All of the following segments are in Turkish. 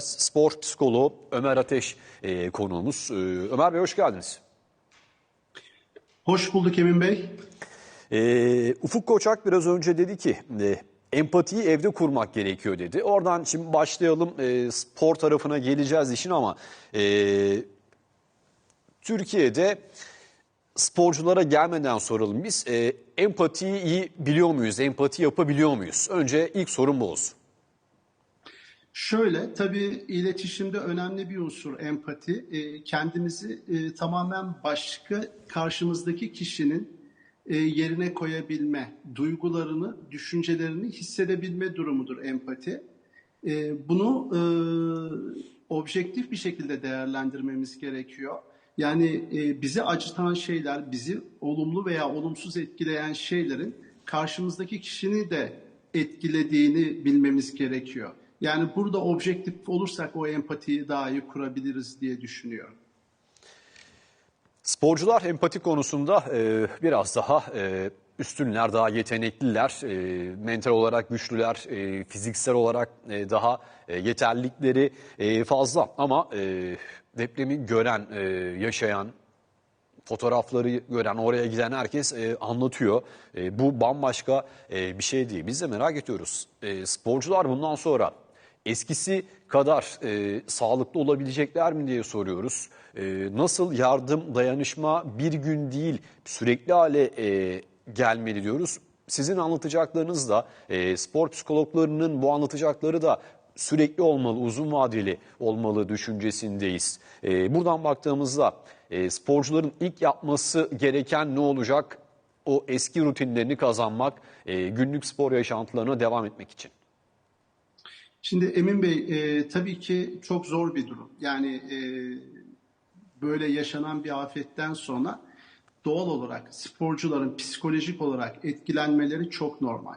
Spor psikoloğu Ömer Ateş e, konuğumuz. E, Ömer Bey hoş geldiniz. Hoş bulduk Emin Bey. E, Ufuk Koçak biraz önce dedi ki e, empatiyi evde kurmak gerekiyor dedi. Oradan şimdi başlayalım e, spor tarafına geleceğiz işin ama e, Türkiye'de sporculara gelmeden soralım biz e, empatiyi iyi biliyor muyuz? Empati yapabiliyor muyuz? Önce ilk sorun bu olsun. Şöyle, tabii iletişimde önemli bir unsur empati. E, kendimizi e, tamamen başka karşımızdaki kişinin e, yerine koyabilme, duygularını, düşüncelerini hissedebilme durumudur empati. E, bunu e, objektif bir şekilde değerlendirmemiz gerekiyor. Yani e, bizi acıtan şeyler, bizi olumlu veya olumsuz etkileyen şeylerin karşımızdaki kişini de etkilediğini bilmemiz gerekiyor. Yani burada objektif olursak o empatiyi daha iyi kurabiliriz diye düşünüyorum. Sporcular empati konusunda e, biraz daha e, üstünler, daha yetenekliler, e, mental olarak güçlüler, e, fiziksel olarak e, daha e, yeterlilikleri e, fazla. Ama e, depremi gören, e, yaşayan, fotoğrafları gören, oraya giden herkes e, anlatıyor. E, bu bambaşka e, bir şey değil. Biz de merak ediyoruz. E, sporcular bundan sonra eskisi kadar e, sağlıklı olabilecekler mi diye soruyoruz. E, nasıl yardım, dayanışma bir gün değil sürekli hale e, gelmeli diyoruz. Sizin anlatacaklarınız da e, spor psikologlarının bu anlatacakları da sürekli olmalı, uzun vadeli olmalı düşüncesindeyiz. E, buradan baktığımızda e, sporcuların ilk yapması gereken ne olacak? O eski rutinlerini kazanmak, e, günlük spor yaşantılarına devam etmek için. Şimdi Emin Bey e, tabii ki çok zor bir durum. Yani e, böyle yaşanan bir afetten sonra doğal olarak sporcuların psikolojik olarak etkilenmeleri çok normal.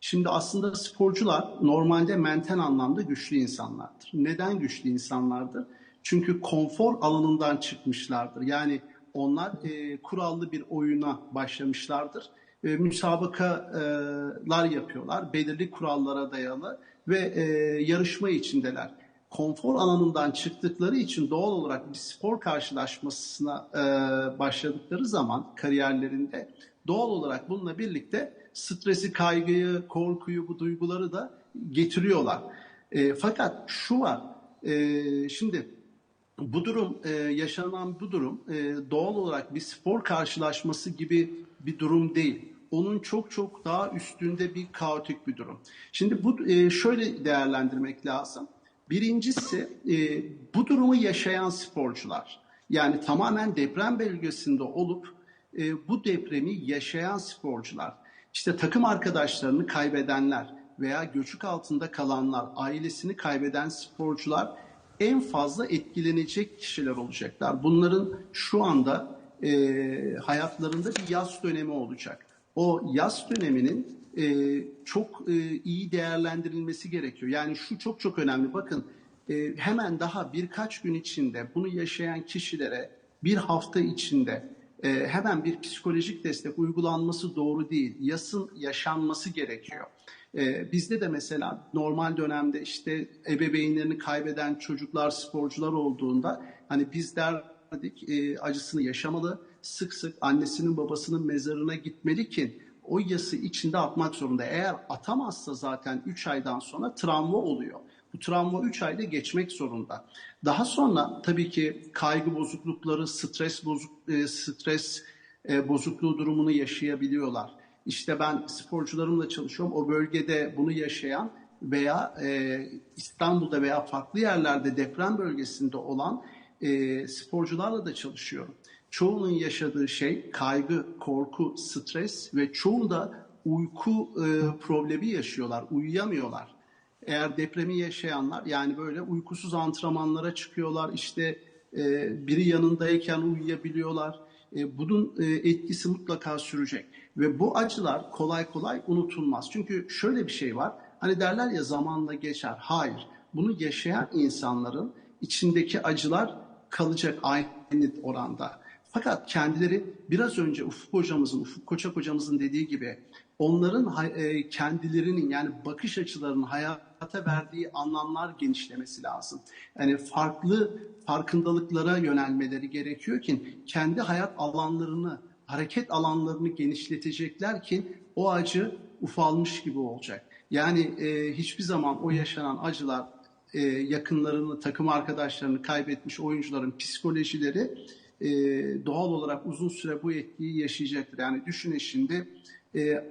Şimdi aslında sporcular normalde mental anlamda güçlü insanlardır. Neden güçlü insanlardır? Çünkü konfor alanından çıkmışlardır. Yani onlar e, kurallı bir oyuna başlamışlardır. E, müsabakalar yapıyorlar. Belirli kurallara dayalı ve e, yarışma içindeler. Konfor alanından çıktıkları için doğal olarak bir spor karşılaşmasına e, başladıkları zaman kariyerlerinde doğal olarak bununla birlikte stresi, kaygıyı, korkuyu, bu duyguları da getiriyorlar. E, fakat şu var, e, şimdi bu durum, e, yaşanan bu durum e, doğal olarak bir spor karşılaşması gibi bir durum değil onun çok çok daha üstünde bir kaotik bir durum. Şimdi bu e, şöyle değerlendirmek lazım. Birincisi e, bu durumu yaşayan sporcular yani tamamen deprem bölgesinde olup e, bu depremi yaşayan sporcular işte takım arkadaşlarını kaybedenler veya göçük altında kalanlar, ailesini kaybeden sporcular en fazla etkilenecek kişiler olacaklar. Bunların şu anda e, hayatlarında bir yaz dönemi olacak o yaz döneminin e, çok e, iyi değerlendirilmesi gerekiyor. Yani şu çok çok önemli. Bakın e, hemen daha birkaç gün içinde bunu yaşayan kişilere bir hafta içinde e, hemen bir psikolojik destek uygulanması doğru değil. Yasın yaşanması gerekiyor. E, bizde de mesela normal dönemde işte ebeveynlerini kaybeden çocuklar, sporcular olduğunda hani biz derdik e, acısını yaşamalı sık sık annesinin babasının mezarına gitmeli ki o yası içinde atmak zorunda. Eğer atamazsa zaten 3 aydan sonra travma oluyor. Bu travma 3 ayda geçmek zorunda. Daha sonra tabii ki kaygı bozuklukları, stres bozuk e, stres e, bozukluğu durumunu yaşayabiliyorlar. İşte ben sporcularımla çalışıyorum. O bölgede bunu yaşayan veya e, İstanbul'da veya farklı yerlerde deprem bölgesinde olan e, sporcularla da çalışıyorum. Çoğunun yaşadığı şey kaygı, korku, stres ve çoğu da uyku e, problemi yaşıyorlar, uyuyamıyorlar. Eğer depremi yaşayanlar yani böyle uykusuz antrenmanlara çıkıyorlar, işte e, biri yanındayken uyuyabiliyorlar. E, bunun e, etkisi mutlaka sürecek ve bu acılar kolay kolay unutulmaz. Çünkü şöyle bir şey var, hani derler ya zamanla geçer. Hayır, bunu yaşayan insanların içindeki acılar kalacak aynı oranda. Fakat kendileri biraz önce Ufuk hocamızın, Ufuk Koçak hocamızın dediği gibi onların e, kendilerinin yani bakış açılarının hayata verdiği anlamlar genişlemesi lazım. Yani farklı farkındalıklara yönelmeleri gerekiyor ki kendi hayat alanlarını, hareket alanlarını genişletecekler ki o acı ufalmış gibi olacak. Yani e, hiçbir zaman o yaşanan acılar e, yakınlarını, takım arkadaşlarını kaybetmiş oyuncuların psikolojileri e, doğal olarak uzun süre bu etkiyi yaşayacaktır. Yani düşünün şimdi e,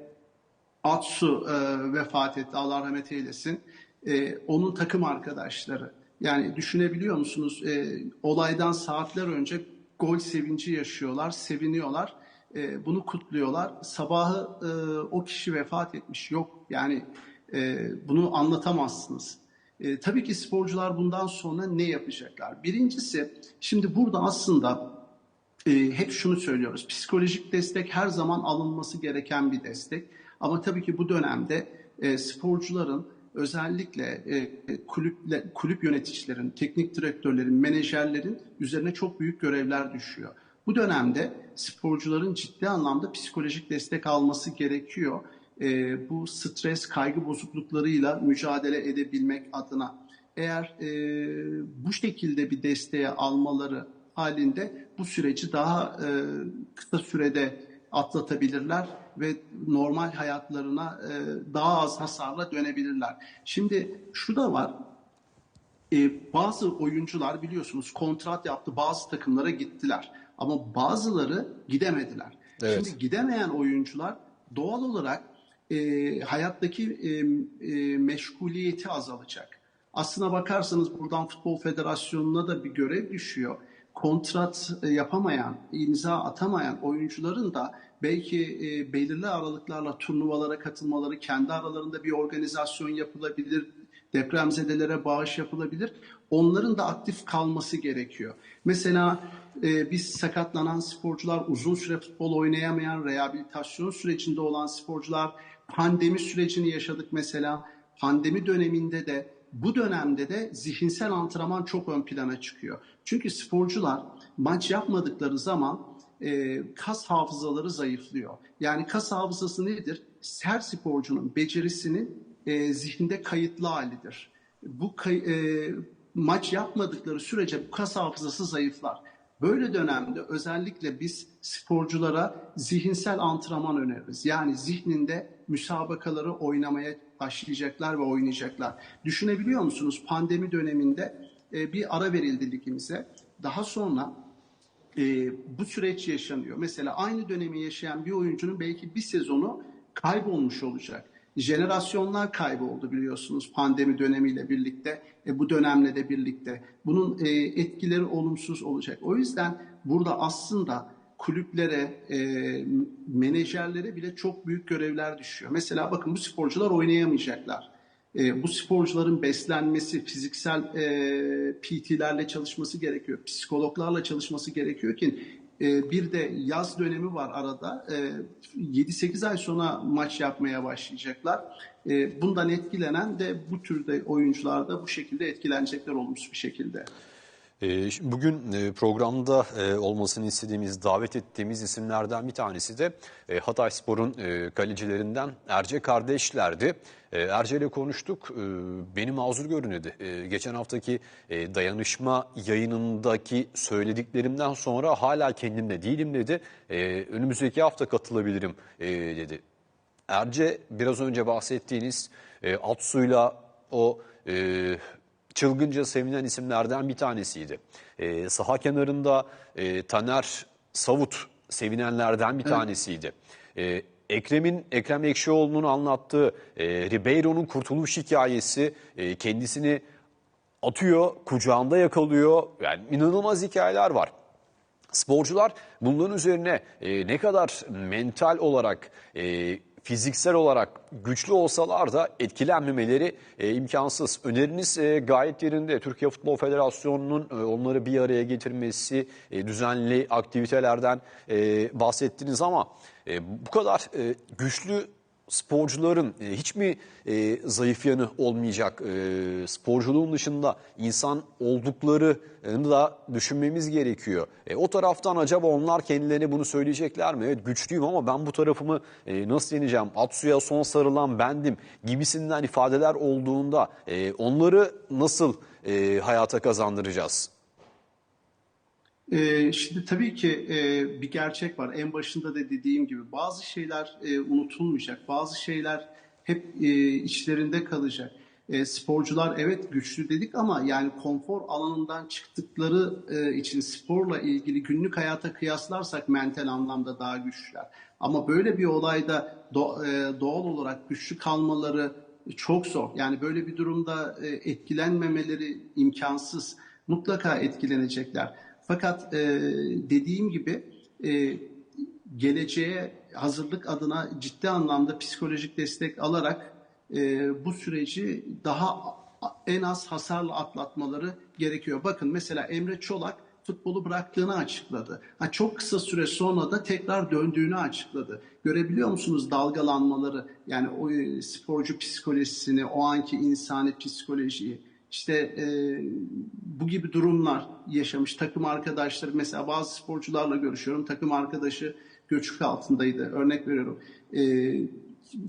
Atsu e, vefat etti, Allah rahmet eylesin. E, onun takım arkadaşları. Yani düşünebiliyor musunuz? E, olaydan saatler önce gol sevinci yaşıyorlar, seviniyorlar. E, bunu kutluyorlar. Sabahı e, o kişi vefat etmiş. Yok yani e, bunu anlatamazsınız. E, tabii ki sporcular bundan sonra ne yapacaklar? Birincisi, şimdi burada aslında e, hep şunu söylüyoruz. Psikolojik destek her zaman alınması gereken bir destek. Ama tabii ki bu dönemde e, sporcuların özellikle e, kulüple, kulüp yöneticilerin, teknik direktörlerin, menajerlerin üzerine çok büyük görevler düşüyor. Bu dönemde sporcuların ciddi anlamda psikolojik destek alması gerekiyor. E, bu stres, kaygı bozukluklarıyla mücadele edebilmek adına. Eğer e, bu şekilde bir desteğe almaları halinde bu süreci daha e, kısa sürede atlatabilirler ve normal hayatlarına e, daha az hasarla dönebilirler. Şimdi şu da var. E, bazı oyuncular biliyorsunuz kontrat yaptı, bazı takımlara gittiler. Ama bazıları gidemediler. Evet. Şimdi gidemeyen oyuncular doğal olarak e, hayattaki e, e, meşguliyeti azalacak. Aslına bakarsanız buradan Futbol Federasyonu'na da bir görev düşüyor. Kontrat e, yapamayan, imza atamayan oyuncuların da belki e, belirli aralıklarla turnuvalara katılmaları, kendi aralarında bir organizasyon yapılabilir, depremzedelere bağış yapılabilir. Onların da aktif kalması gerekiyor. Mesela e, biz sakatlanan sporcular, uzun süre futbol oynayamayan, rehabilitasyon sürecinde olan sporcular, pandemi sürecini yaşadık mesela. Pandemi döneminde de bu dönemde de zihinsel antrenman çok ön plana çıkıyor. Çünkü sporcular maç yapmadıkları zaman e, kas hafızaları zayıflıyor. Yani kas hafızası nedir? Her sporcunun becerisinin e, zihinde kayıtlı halidir. Bu kay- e, maç yapmadıkları sürece bu kas hafızası zayıflar. Böyle dönemde özellikle biz sporculara zihinsel antrenman öneririz. Yani zihninde müsabakaları oynamaya başlayacaklar ve oynayacaklar. Düşünebiliyor musunuz? Pandemi döneminde e, bir ara verildi ligimize. Daha sonra e, bu süreç yaşanıyor. Mesela aynı dönemi yaşayan bir oyuncunun belki bir sezonu kaybolmuş olacak. Jenerasyonlar kayboldu biliyorsunuz pandemi dönemiyle birlikte, e, bu dönemle de birlikte. Bunun e, etkileri olumsuz olacak. O yüzden burada aslında kulüplere, e, menajerlere bile çok büyük görevler düşüyor. Mesela bakın bu sporcular oynayamayacaklar. E, bu sporcuların beslenmesi, fiziksel e, PT'lerle çalışması gerekiyor, psikologlarla çalışması gerekiyor ki e, bir de yaz dönemi var arada. E, 7-8 ay sonra maç yapmaya başlayacaklar. E, bundan etkilenen de bu türde oyuncular da bu şekilde etkilenecekler olumsuz bir şekilde. Ee, Bugün e, programda e, olmasını istediğimiz, davet ettiğimiz isimlerden bir tanesi de e, Hatay Spor'un kalecilerinden Erce kardeşlerdi. Erce ile konuştuk, beni mazur görün dedi. E, Geçen haftaki dayanışma yayınındaki söylediklerimden sonra hala kendimde değilim dedi. Önümüzdeki hafta katılabilirim dedi. Erce biraz önce bahsettiğiniz Atsu'yla o çılgınca sevinen isimlerden bir tanesiydi. E, saha kenarında e, Taner Savut sevinenlerden bir tanesiydi. E, Ekrem'in Ekrem Ekşioğlu'nun anlattığı e, Ribeiro'nun kurtuluş hikayesi e, kendisini atıyor, kucağında yakalıyor. Yani inanılmaz hikayeler var. Sporcular bunların üzerine e, ne kadar mental olarak, e, fiziksel olarak güçlü olsalar da etkilenmemeleri e, imkansız. Öneriniz e, gayet yerinde. Türkiye Futbol Federasyonu'nun e, onları bir araya getirmesi, e, düzenli aktivitelerden e, bahsettiniz ama e, bu kadar e, güçlü sporcuların e, hiç mi e, zayıf yanı olmayacak? E, sporculuğun dışında insan olduklarını da düşünmemiz gerekiyor. E, o taraftan acaba onlar kendilerine bunu söyleyecekler mi? Evet güçlüyüm ama ben bu tarafımı e, nasıl yeneceğim? Atsu'ya son sarılan bendim gibisinden ifadeler olduğunda e, onları nasıl e, hayata kazandıracağız? Ee, şimdi tabii ki e, bir gerçek var. En başında da dediğim gibi bazı şeyler e, unutulmayacak. Bazı şeyler hep e, içlerinde kalacak. E, sporcular evet güçlü dedik ama yani konfor alanından çıktıkları e, için sporla ilgili günlük hayata kıyaslarsak mental anlamda daha güçlüler. Ama böyle bir olayda do, e, doğal olarak güçlü kalmaları çok zor. Yani böyle bir durumda e, etkilenmemeleri imkansız. Mutlaka etkilenecekler. Fakat e, dediğim gibi e, geleceğe hazırlık adına ciddi anlamda psikolojik destek alarak e, bu süreci daha en az hasarla atlatmaları gerekiyor. Bakın mesela Emre Çolak futbolu bıraktığını açıkladı. Ha, çok kısa süre sonra da tekrar döndüğünü açıkladı. Görebiliyor musunuz dalgalanmaları? Yani o e, sporcu psikolojisini, o anki insani psikolojiyi. İşte e, bu gibi durumlar yaşamış takım arkadaşları mesela bazı sporcularla görüşüyorum takım arkadaşı göçük altındaydı örnek veriyorum e,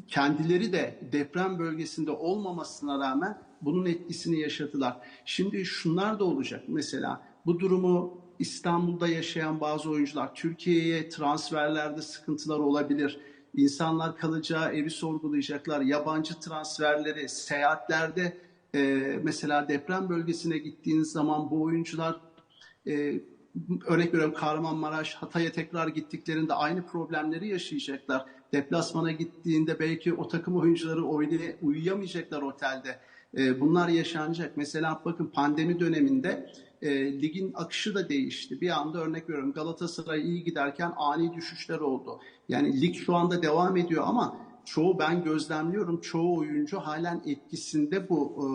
kendileri de deprem bölgesinde olmamasına rağmen bunun etkisini yaşadılar. Şimdi şunlar da olacak mesela bu durumu İstanbul'da yaşayan bazı oyuncular Türkiye'ye transferlerde sıkıntılar olabilir. İnsanlar kalacağı evi sorgulayacaklar. Yabancı transferleri, seyahatlerde e, mesela deprem bölgesine gittiğiniz zaman bu oyuncular e, örnek veriyorum Kahramanmaraş, Hatay'a tekrar gittiklerinde aynı problemleri yaşayacaklar. Deplasmana gittiğinde belki o takım oyuncuları oynaya, uyuyamayacaklar otelde. E, bunlar yaşanacak. Mesela bakın pandemi döneminde e, ligin akışı da değişti. Bir anda örnek veriyorum Galatasaray iyi giderken ani düşüşler oldu. Yani lig şu anda devam ediyor ama çoğu ben gözlemliyorum çoğu oyuncu halen etkisinde bu e,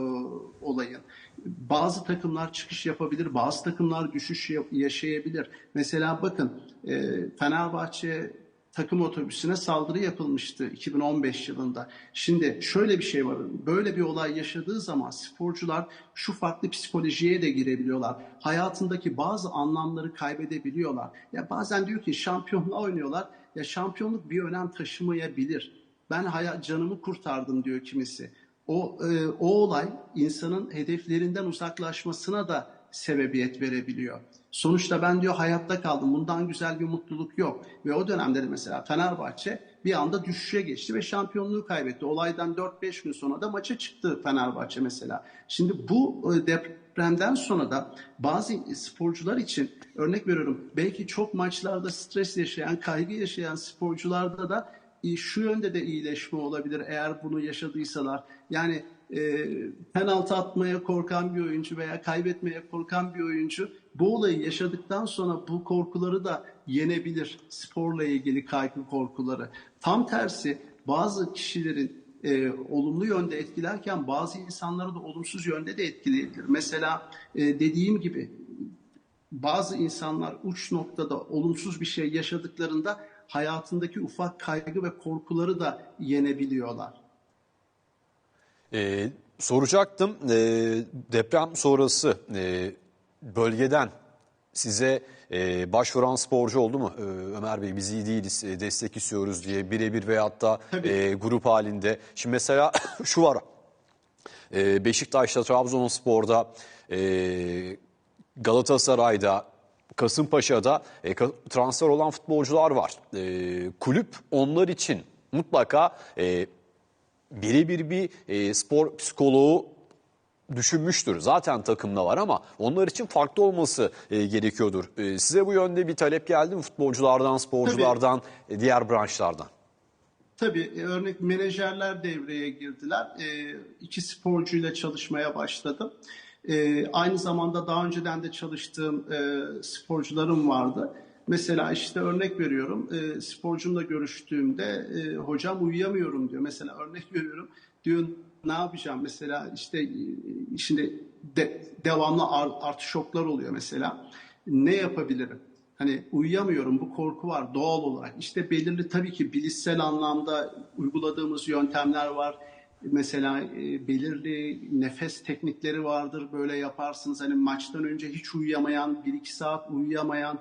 olayın. Bazı takımlar çıkış yapabilir, bazı takımlar düşüş yaşayabilir. Mesela bakın e, Fenerbahçe takım otobüsüne saldırı yapılmıştı 2015 yılında. Şimdi şöyle bir şey var. Böyle bir olay yaşadığı zaman sporcular şu farklı psikolojiye de girebiliyorlar. Hayatındaki bazı anlamları kaybedebiliyorlar. Ya bazen diyor ki şampiyonla oynuyorlar. Ya şampiyonluk bir önem taşımayabilir ben hayat canımı kurtardım diyor kimisi. O e, o olay insanın hedeflerinden uzaklaşmasına da sebebiyet verebiliyor. Sonuçta ben diyor hayatta kaldım. Bundan güzel bir mutluluk yok. Ve o dönemde de mesela Fenerbahçe bir anda düşüşe geçti ve şampiyonluğu kaybetti. Olaydan 4-5 gün sonra da maça çıktı Fenerbahçe mesela. Şimdi bu e, depremden sonra da bazı sporcular için örnek veriyorum belki çok maçlarda stres yaşayan, kaygı yaşayan sporcularda da şu yönde de iyileşme olabilir eğer bunu yaşadıysalar. Yani e, penaltı atmaya korkan bir oyuncu veya kaybetmeye korkan bir oyuncu bu olayı yaşadıktan sonra bu korkuları da yenebilir. Sporla ilgili kaygı korkuları. Tam tersi bazı kişilerin e, olumlu yönde etkilerken bazı insanları da olumsuz yönde de etkileyebilir. Mesela e, dediğim gibi bazı insanlar uç noktada olumsuz bir şey yaşadıklarında hayatındaki ufak kaygı ve korkuları da yenebiliyorlar. Ee, soracaktım e, deprem sonrası e, bölgeden size e, başvuran sporcu oldu mu? E, Ömer Bey biz iyi değiliz e, destek istiyoruz diye birebir veyahut da e, grup halinde. Şimdi mesela şu var e, Beşiktaş'ta Trabzonspor'da e, Galatasaray'da Kasımpaşa'da e, transfer olan futbolcular var. E, kulüp onlar için mutlaka e, birebir bir e, spor psikoloğu düşünmüştür. Zaten takımda var ama onlar için farklı olması e, gerekiyordur. E, size bu yönde bir talep geldi mi futbolculardan, sporculardan, e, diğer branşlardan? Tabii e, örnek menajerler devreye girdiler. E, iki sporcuyla çalışmaya başladım. E, aynı zamanda daha önceden de çalıştığım e, sporcularım vardı. Mesela işte örnek veriyorum e, sporcumla görüştüğümde e, hocam uyuyamıyorum diyor. Mesela örnek veriyorum diyor ne yapacağım mesela işte e, şimdi de, devamlı art şoklar oluyor mesela. Ne yapabilirim? Hani uyuyamıyorum bu korku var doğal olarak. İşte belirli tabii ki bilişsel anlamda uyguladığımız yöntemler var. Mesela e, belirli nefes teknikleri vardır. Böyle yaparsınız. Hani maçtan önce hiç uyuyamayan, 1-2 saat uyuyamayan,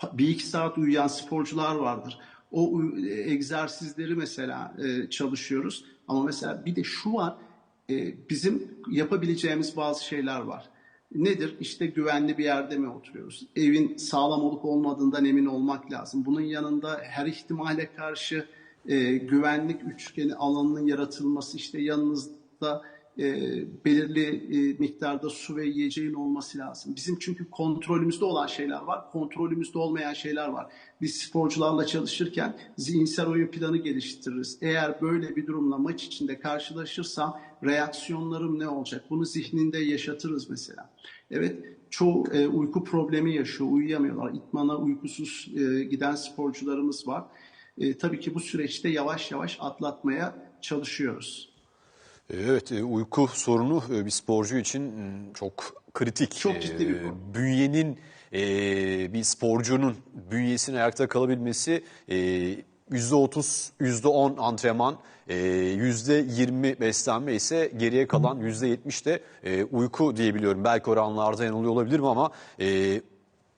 1-2 saat uyuyan sporcular vardır. O uy- egzersizleri mesela e, çalışıyoruz. Ama mesela bir de şu var. e, bizim yapabileceğimiz bazı şeyler var. Nedir? İşte güvenli bir yerde mi oturuyoruz? Evin sağlam olup olmadığından emin olmak lazım. Bunun yanında her ihtimale karşı e, güvenlik üçgeni alanının yaratılması, işte yanınızda e, belirli e, miktarda su ve yiyeceğin olması lazım. Bizim çünkü kontrolümüzde olan şeyler var, kontrolümüzde olmayan şeyler var. Biz sporcularla çalışırken zihinsel oyun planı geliştiririz. Eğer böyle bir durumla maç içinde karşılaşırsam reaksiyonlarım ne olacak? Bunu zihninde yaşatırız mesela. Evet, çoğu e, uyku problemi yaşıyor, uyuyamıyorlar. İtmana uykusuz e, giden sporcularımız var. E, tabii ki bu süreçte yavaş yavaş atlatmaya çalışıyoruz. Evet, e, uyku sorunu e, bir sporcu için m, çok kritik. Çok ciddi bir E, konu. Bünyenin, e, bir sporcunun bünyesinin ayakta kalabilmesi e, %30, %10 antrenman, e, %20 beslenme ise geriye kalan %70 de e, uyku diyebiliyorum. Belki oranlarda yanılıyor olabilirim ama e,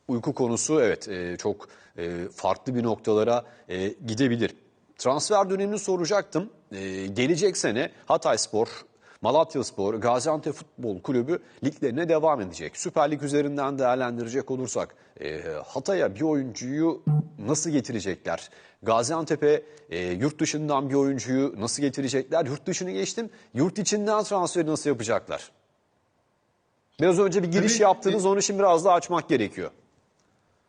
uyku konusu evet e, çok e, farklı bir noktalara e, gidebilir. Transfer dönemini soracaktım. E, gelecek sene Hatayspor, Malatyaspor, Gaziantep Futbol Kulübü liglerine devam edecek. Süper Lig üzerinden değerlendirecek olursak e, Hatay'a bir oyuncuyu nasıl getirecekler? Gaziantep'e e, yurt dışından bir oyuncuyu nasıl getirecekler? Yurt dışını geçtim. Yurt içinden transferi nasıl yapacaklar? Biraz önce bir giriş Tabii, yaptınız, onu şimdi biraz daha açmak gerekiyor.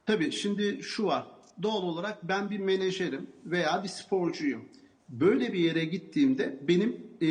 Tabii şimdi şu var. Doğal olarak ben bir menajerim veya bir sporcuyum. Böyle bir yere gittiğimde benim e,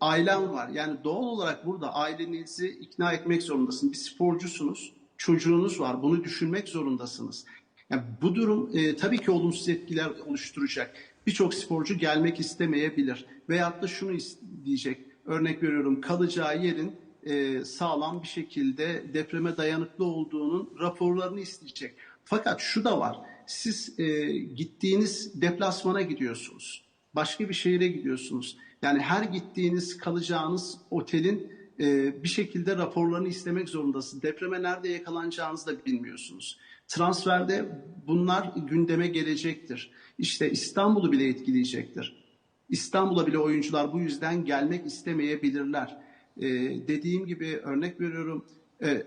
ailem var. Yani doğal olarak burada ailenizi ikna etmek zorundasın. Bir sporcusunuz, çocuğunuz var. Bunu düşünmek zorundasınız. Yani bu durum e, tabii ki olumsuz etkiler oluşturacak. Birçok sporcu gelmek istemeyebilir. Veyahut da şunu diyecek. Örnek veriyorum kalacağı yerin e, sağlam bir şekilde depreme dayanıklı olduğunun raporlarını isteyecek. Fakat şu da var. Siz e, gittiğiniz deplasmana gidiyorsunuz. Başka bir şehire gidiyorsunuz. Yani her gittiğiniz kalacağınız otelin e, bir şekilde raporlarını istemek zorundasınız. Depreme nerede yakalanacağınızı da bilmiyorsunuz. Transferde bunlar gündeme gelecektir. İşte İstanbul'u bile etkileyecektir. İstanbul'a bile oyuncular bu yüzden gelmek istemeyebilirler. Ee, dediğim gibi örnek veriyorum. e, e,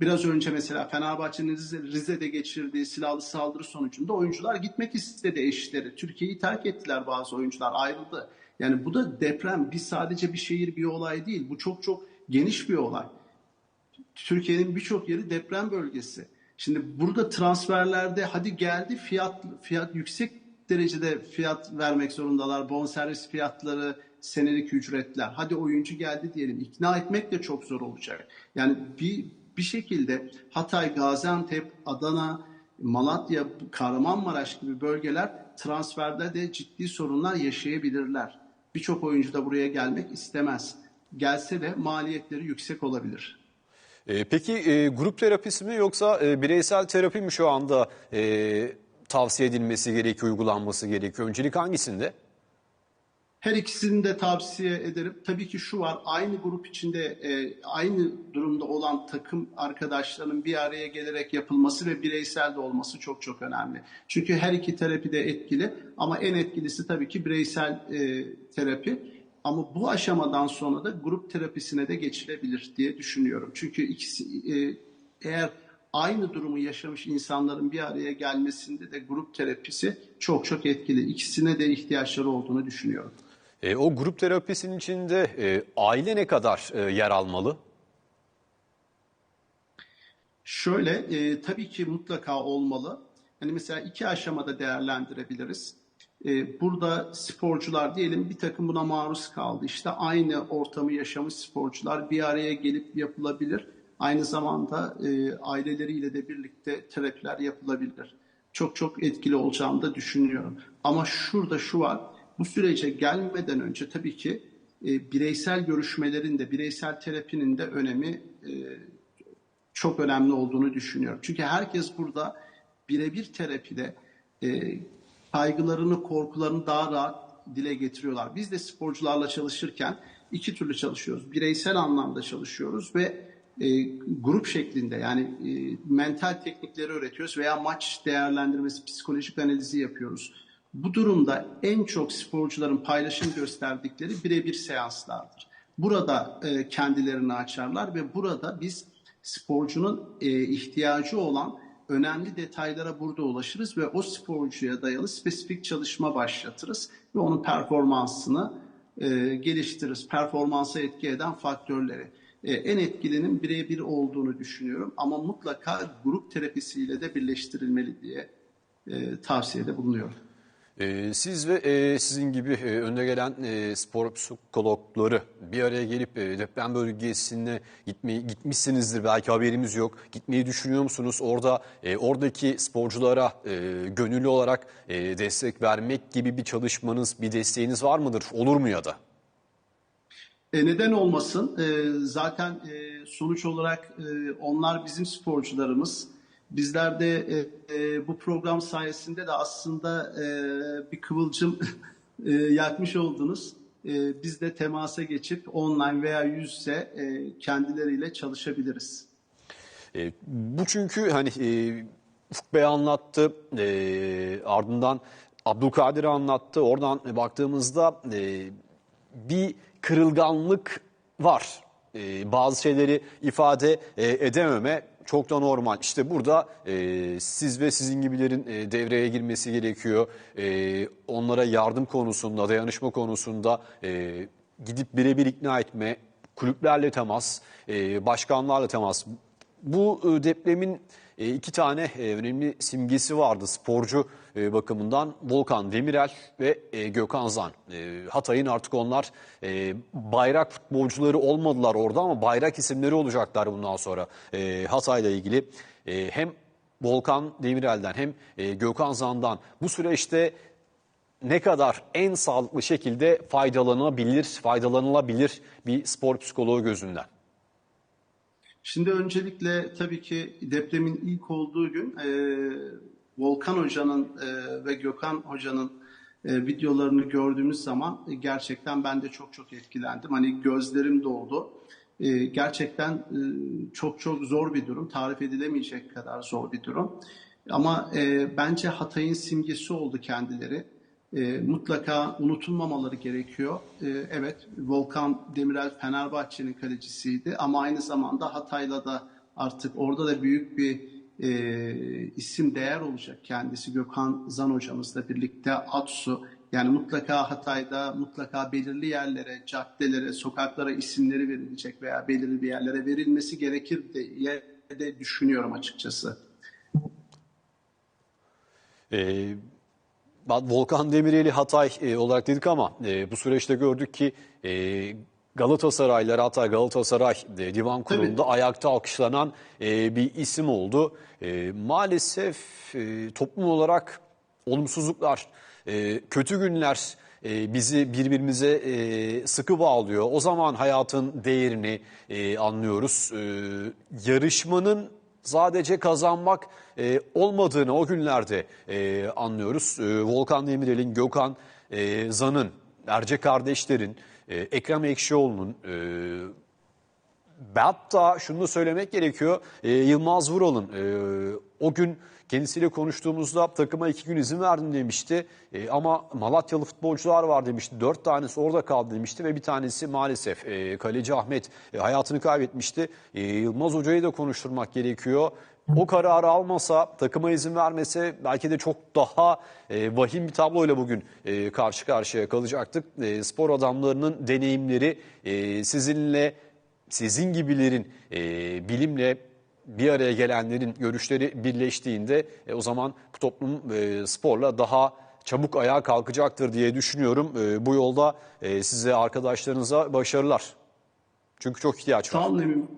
biraz önce mesela Fenerbahçe'nin Rize, Rize'de geçirdiği silahlı saldırı sonucunda oyuncular gitmek istedi eşleri. Türkiye'yi terk ettiler bazı oyuncular ayrıldı. Yani bu da deprem bir sadece bir şehir bir olay değil. Bu çok çok geniş bir olay. Türkiye'nin birçok yeri deprem bölgesi. Şimdi burada transferlerde hadi geldi fiyat fiyat yüksek derecede fiyat vermek zorundalar. Bonservis fiyatları, senelik ücretler. Hadi oyuncu geldi diyelim. İkna etmek de çok zor olacak. Yani bir bir şekilde Hatay, Gaziantep, Adana, Malatya, Kahramanmaraş gibi bölgeler transferde de ciddi sorunlar yaşayabilirler. Birçok oyuncu da buraya gelmek istemez. Gelse de maliyetleri yüksek olabilir. E, peki e, grup terapisi mi yoksa e, bireysel terapi mi şu anda tavsiye edilmesi gerekiyor, uygulanması gerekiyor? Öncelik hangisinde? Her ikisini de tavsiye ederim. Tabii ki şu var, aynı grup içinde e, aynı durumda olan takım arkadaşlarının bir araya gelerek yapılması ve bireysel de olması çok çok önemli. Çünkü her iki terapi de etkili ama en etkilisi tabii ki bireysel e, terapi. Ama bu aşamadan sonra da grup terapisine de geçilebilir diye düşünüyorum. Çünkü ikisi e, eğer aynı durumu yaşamış insanların bir araya gelmesinde de grup terapisi çok çok etkili. İkisine de ihtiyaçları olduğunu düşünüyorum. E, o grup terapisinin içinde e, aile ne kadar e, yer almalı? Şöyle e, tabii ki mutlaka olmalı. Hani mesela iki aşamada değerlendirebiliriz. E, burada sporcular diyelim bir takım buna maruz kaldı. İşte aynı ortamı yaşamış sporcular bir araya gelip yapılabilir. Aynı zamanda e, aileleriyle de birlikte terapiler yapılabilir. Çok çok etkili olacağını da düşünüyorum. Ama şurada şu var. Bu sürece gelmeden önce tabii ki e, bireysel görüşmelerin de bireysel terapinin de önemi e, çok önemli olduğunu düşünüyorum. Çünkü herkes burada birebir terapide e, kaygılarını, korkularını daha rahat dile getiriyorlar. Biz de sporcularla çalışırken iki türlü çalışıyoruz. Bireysel anlamda çalışıyoruz ve e, grup şeklinde yani e, mental teknikleri öğretiyoruz veya maç değerlendirmesi, psikolojik analizi yapıyoruz. Bu durumda en çok sporcuların paylaşım gösterdikleri birebir seanslardır. Burada e, kendilerini açarlar ve burada biz sporcunun e, ihtiyacı olan önemli detaylara burada ulaşırız ve o sporcuya dayalı spesifik çalışma başlatırız ve onun performansını e, geliştiririz. Performansa etki eden faktörleri. E, en etkilinin birebir olduğunu düşünüyorum ama mutlaka grup terapisiyle de birleştirilmeli diye e, tavsiyede bulunuyorum. Ee, Siz ve e, sizin gibi e, önde gelen e, spor psikologları bir araya gelip deprem bölgesine gitmeyi gitmişsinizdir belki haberimiz yok. Gitmeyi düşünüyor musunuz? Orada oradaki sporculara gönüllü olarak destek vermek gibi bir çalışmanız, bir desteğiniz var mıdır? Olur mu ya da? Neden olmasın? Zaten sonuç olarak onlar bizim sporcularımız. Bizler de e, e, bu program sayesinde de aslında e, bir kıvılcım e, yakmış oldunuz. E, biz de temasa geçip online veya yüz yüze e, kendileriyle çalışabiliriz. E, bu çünkü hani e, Ufuk Bey anlattı, e, ardından Abdülkadir anlattı. Oradan baktığımızda e, bir kırılganlık var. E, bazı şeyleri ifade e, edememe çok da normal. İşte burada e, siz ve sizin gibilerin e, devreye girmesi gerekiyor. E, onlara yardım konusunda, dayanışma konusunda e, gidip birebir ikna etme, kulüplerle temas, e, başkanlarla temas. Bu e, depremin e, iki tane e, önemli simgesi vardı sporcu e, bakımından. Volkan Demirel ve e, Gökhan Zan. E, Hatay'ın artık onlar e, bayrak futbolcuları olmadılar orada ama bayrak isimleri olacaklar bundan sonra Hatay'la ilgili. Hem Volkan Demirel'den hem Gökhan Zan'dan bu süreçte ne kadar en sağlıklı şekilde faydalanabilir, faydalanılabilir bir spor psikoloğu gözünden. Şimdi öncelikle tabii ki depremin ilk olduğu gün Volkan Hoca'nın e, ve Gökhan Hoca'nın e, videolarını gördüğümüz zaman e, gerçekten ben de çok çok etkilendim. Hani gözlerim doldu. Gerçekten çok çok zor bir durum. Tarif edilemeyecek kadar zor bir durum. Ama bence Hatay'ın simgesi oldu kendileri. Mutlaka unutulmamaları gerekiyor. Evet, Volkan Demirel Fenerbahçe'nin kalecisiydi ama aynı zamanda Hatay'la da artık orada da büyük bir e, isim değer olacak kendisi Gökhan Zan hocamızla birlikte Atsu. Yani mutlaka Hatay'da mutlaka belirli yerlere, caddelere, sokaklara isimleri verilecek veya belirli bir yerlere verilmesi gerekir diye de düşünüyorum açıkçası. Ee, Volkan Demirel'i Hatay e, olarak dedik ama e, bu süreçte gördük ki e, Galatasaraylar Hatay Galatasaray e, Divan Kurulu'nda ayakta alkışlanan e, bir isim oldu. E, maalesef e, toplum olarak olumsuzluklar, e, kötü günler e, bizi birbirimize e, sıkı bağlıyor. O zaman hayatın değerini e, anlıyoruz. E, yarışmanın sadece kazanmak e, olmadığını o günlerde e, anlıyoruz. E, Volkan Demirel'in, Gökhan e, Zan'ın, Erce kardeşlerin, e, Ekrem Ekşioğlu'nun, e, hatta şunu da söylemek gerekiyor. E, Yılmaz Vural'ın e, o gün kendisiyle konuştuğumuzda takıma iki gün izin verdim demişti. E, ama Malatyalı futbolcular var demişti. Dört tanesi orada kaldı demişti ve bir tanesi maalesef e, Kaleci Ahmet e, hayatını kaybetmişti. E, Yılmaz Hoca'yı da konuşturmak gerekiyor. O kararı almasa, takıma izin vermese belki de çok daha e, vahim bir tabloyla bugün e, karşı karşıya kalacaktık. E, spor adamlarının deneyimleri e, sizinle sizin gibilerin e, bilimle bir araya gelenlerin görüşleri birleştiğinde e, o zaman bu toplum e, sporla daha çabuk ayağa kalkacaktır diye düşünüyorum. E, bu yolda e, size arkadaşlarınıza başarılar. Çünkü çok ihtiyaç var. Sağ olun.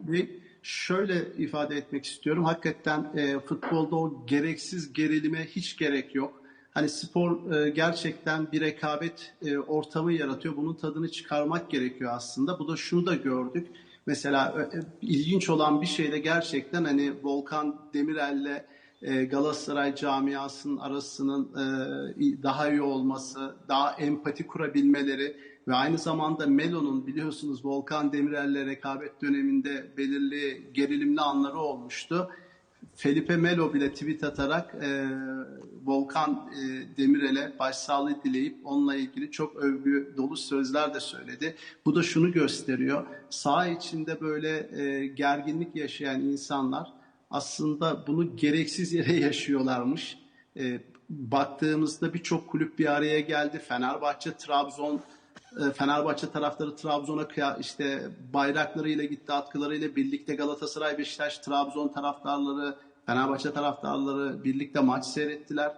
Şöyle ifade etmek istiyorum. Hakikaten e, futbolda o gereksiz gerilime hiç gerek yok. Hani spor e, gerçekten bir rekabet e, ortamı yaratıyor. Bunun tadını çıkarmak gerekiyor aslında. Bu da şunu da gördük. Mesela e, ilginç olan bir şey de gerçekten hani Volkan Demirel'le e, Galatasaray camiasının arasının e, daha iyi olması, daha empati kurabilmeleri ve aynı zamanda Melo'nun biliyorsunuz Volkan Demirel'le rekabet döneminde belirli gerilimli anları olmuştu. Felipe Melo bile tweet atarak e, Volkan e, Demirel'e başsağlığı dileyip onunla ilgili çok övgü dolu sözler de söyledi. Bu da şunu gösteriyor. Sağ içinde böyle e, gerginlik yaşayan insanlar aslında bunu gereksiz yere yaşıyorlarmış. E, baktığımızda birçok kulüp bir araya geldi. Fenerbahçe, Trabzon, e, Fenerbahçe taraftarı Trabzon'a işte bayraklarıyla gitti, atkılarıyla birlikte Galatasaray, Beşiktaş, Trabzon taraftarları, Fenerbahçe taraftarları birlikte maç seyrettiler.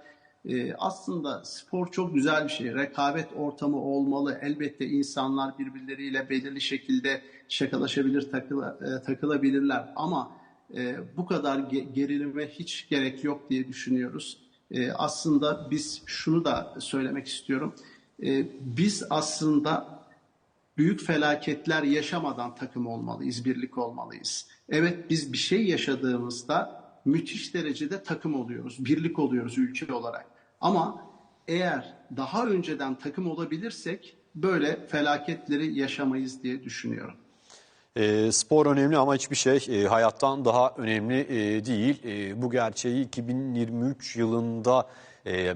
E, aslında spor çok güzel bir şey. Rekabet ortamı olmalı. Elbette insanlar birbirleriyle belirli şekilde şakalaşabilir, takıla, e, takılabilirler. Ama e, bu kadar ge- gerilime hiç gerek yok diye düşünüyoruz. E, aslında biz şunu da söylemek istiyorum. E, biz aslında büyük felaketler yaşamadan takım olmalıyız, birlik olmalıyız. Evet biz bir şey yaşadığımızda müthiş derecede takım oluyoruz, birlik oluyoruz ülke olarak. Ama eğer daha önceden takım olabilirsek böyle felaketleri yaşamayız diye düşünüyorum. E, spor önemli ama hiçbir şey e, hayattan daha önemli e, değil. E, bu gerçeği 2023 yılında e,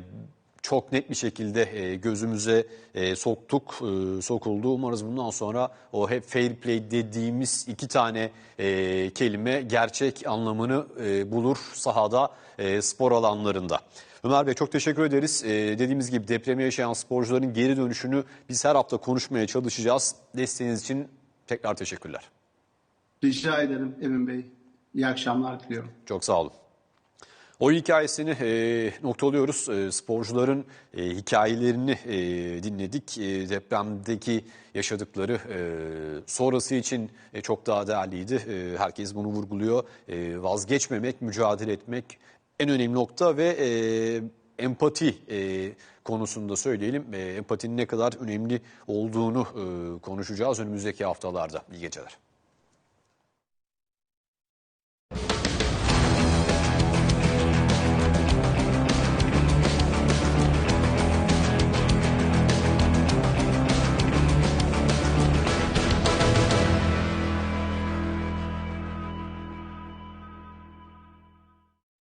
çok net bir şekilde e, gözümüze e, soktuk, e, sokuldu. Umarız bundan sonra o hep fair play dediğimiz iki tane e, kelime gerçek anlamını e, bulur sahada, e, spor alanlarında. Ömer Bey çok teşekkür ederiz. Ee, dediğimiz gibi depremi yaşayan sporcuların geri dönüşünü biz her hafta konuşmaya çalışacağız. Desteğiniz için tekrar teşekkürler. Rica ederim Emin Bey. İyi akşamlar diliyorum. Çok sağ olun. O hikayesini e, noktalıyoruz. E, sporcuların e, hikayelerini e, dinledik. E, depremdeki yaşadıkları e, sonrası için e, çok daha değerliydi. E, herkes bunu vurguluyor. E, vazgeçmemek, mücadele etmek en önemli nokta ve e, empati e, konusunda söyleyelim. E, empatinin ne kadar önemli olduğunu e, konuşacağız önümüzdeki haftalarda. İyi geceler.